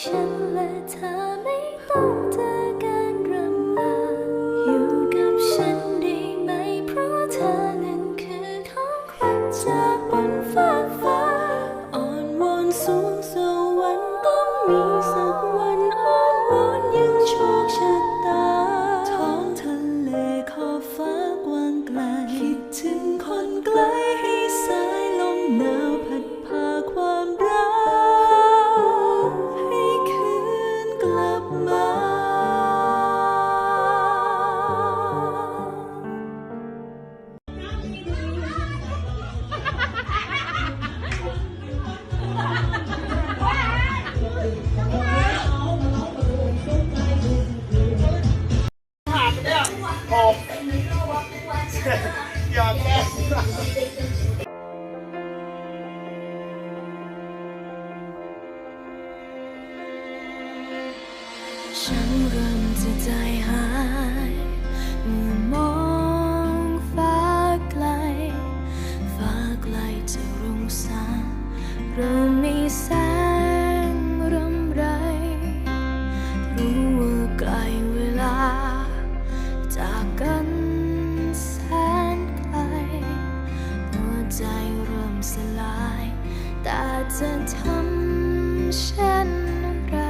ฉันและเธอไม่ต้องเจอการรำลาอยู่กับฉันได้ไหม เพราะเธอนั้นคือของขวัจากบนฟ้าฟ้าอ่อนวอนสูงสวรรค์ต้องมี 好。呀两 ใจเริ่มสลาย แต่จะทำเช่นไร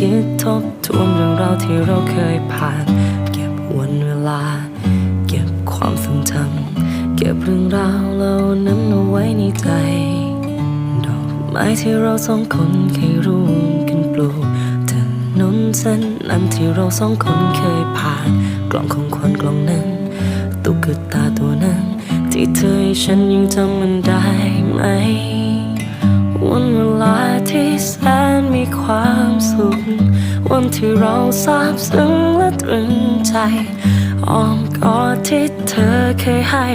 คิดทบทวนเรื่องราวที่เราเคยผ่าน เก็บวันเวลา เก็บความทรงจำเก็บเรื่องราวเหล่านั้นเอาไว้ในใจ ดอกไม้ที่เราสองคนเคยร่วมกันปลูกถนนเส้นนั้นที่เราสองคนเคยผ่าน กล่องของควันกล่องนั้น ตุ๊กตาตัวนั้น ที่เธอให้ฉันยังจำมันได้ไหม ความสุข วันที่เราซาบซึ้งและตรึงใจอ้อมกอดที่เธอเคยให้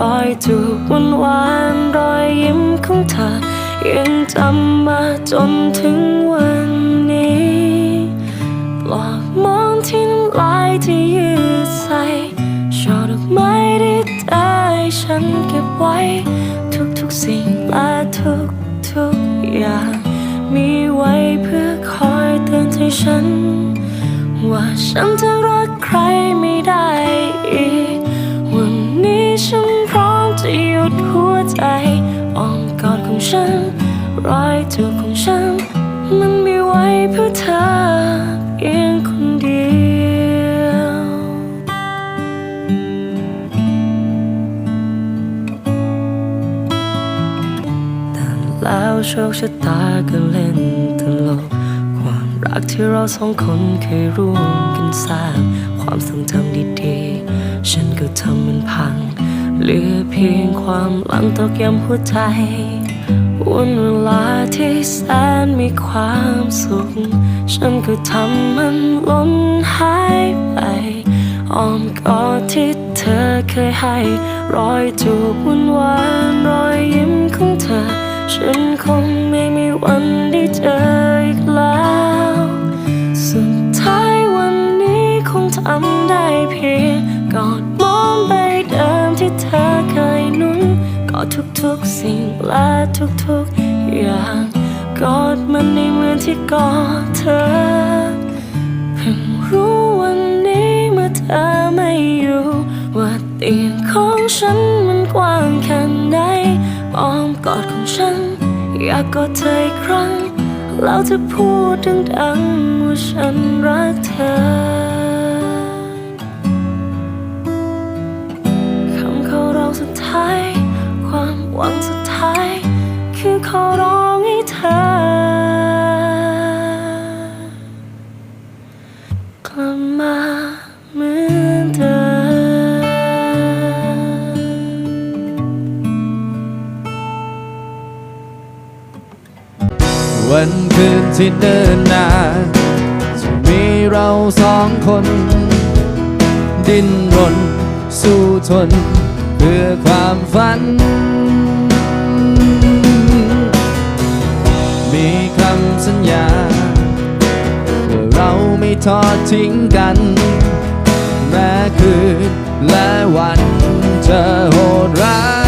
รอยจูบวันวานๆรอยยิ้มของเธอ ยังจำมาจนถึงวันนี้ปลอกมอนที่น้ำลายที่ยืดใส่ช่อดอกไม้ที่เธอให้ฉันเก็บไว้ ทุกๆสิ่งและทุกๆอย่าง ไว้เพื่อคอยเตือนใจฉัน ว่าฉันจะรักใครไม่ได้อีก วันนี้ฉันพร้อมจะหยุดหัวใจอ้อมกอดของฉัน รอยจูบของฉัน มันมีไว้เพื่อเธอเพียงคนเดียวแต่แล้วโชคชะตาก็เล่น ตลก ความรักที่เราสองคนเคยร่วมกันสร้าง ความทรงจำดีๆ ฉันก็ทำมันพัง เหลือเพียงความหลังตอกย้ำหัวใจวันเวลาที่แสนมีความสุข ฉันก็ทำมันล้นหายไปอ้อมกอดที่เธอเคยให้ รอยจูบวันวานๆรอยยิ้มของเธอ ฉันคงไม่มีวันได้เจออีกแล้ว สุดท้ายวันนี้คงทำได้เพียงกอดมอนใบเดิมที่เธอเคยนุ่นกอดทุกๆสิ่งและทุกๆอย่างกอดมันในเหมือนที่กอดเธอ เพิ่งรู้วันนี้เมื่อเธอไม่อยู่ ว่าเตียงของฉันมันกว้างแค่ไหน อ้อมกอดของฉัน อยากกอดเธออีกครั้ง แล้วจะพูดดังๆว่าฉันรักเธอคำขอร้องสุดท้าย ความหวังสุดท้าย คือขอร้องให้เธอกลับมา ที่เดินนานจะมีเราสองคน ดิ้นรนสู้ทน เพื่อความฝัน มีคำสัญญาว่าเราไม่ทอดทิ้งกัน แม้คืนและวันจะโหดร้าย